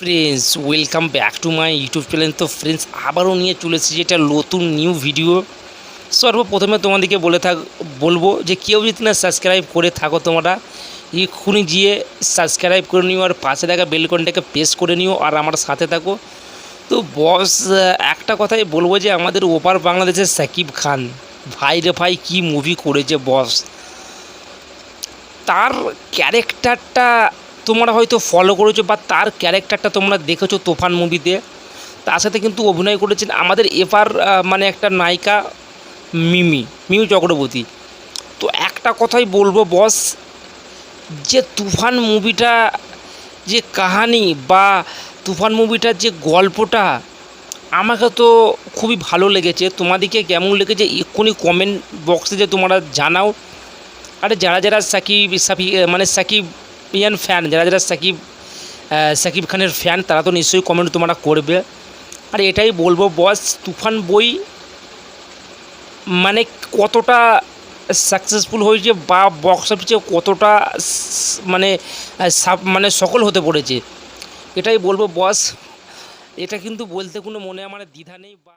Friends welcome back to my YouTube channel তো friends আবারও নিয়ে চলে এসেছি এটা নতুন নিউ ভিডিও সর্বপ্রথমে তোমাদেরকে বলে থাক, বলব যে কেউ যদি না সাবস্ক্রাইব করে থাকো তোমরা, এক্ষুনি গিয়ে সাবস্ক্রাইব করে নিও আর পাশে থাকা বেলকনটাকে প্রেস করে নিও আর আমার সাথে থাকো। তো বস একটা কথাই বলব যে আমাদের ওপার বাংলাদেশের সাকিব খান, ভাই রে ভাই কী মুভি করেছে বস তার ক্যারেক্টারটা তোমরা হয়তো ফলো করেছ বা তার ক্যারেক্টারটা তোমরা দেখেছ তুফান মুভিতে তার সাথে কিন্তু অভিনয় করেছেন আমাদের এপার মানে একটা নায়িকা মিমি মিমি চক্রবর্তী। তো একটা কথাই বলব বস যে তুফান মুভিটা যে কাহানি বা তুফান মুভিটার যে গল্পটা, আমাকে তো খুবই ভালো লেগেছে। তোমাদেরকে কেমন লেগেছে এক্ষুনি কমেন্ট বক্সে যে তোমরা জানাও। আরে যারা যারা সাকিব সাকি মানে সাকিব ইয়ান ফ্যান, যারা যারা সাকিব সাকিব খানের ফ্যান, তারা তো নিশ্চয়ই কমেন্ট তোমরা করবে। আর এটাই বলব বস তুফান বই মানে কতটা সাকসেসফুল হয়েছে বা বক্স অফিসে কতটা মানে সাব- মানে সফল হতে পড়েছে। এটাই বলব বস এটা কিন্তু বলতে কোনো মনে, আমার দ্বিধা নেই বা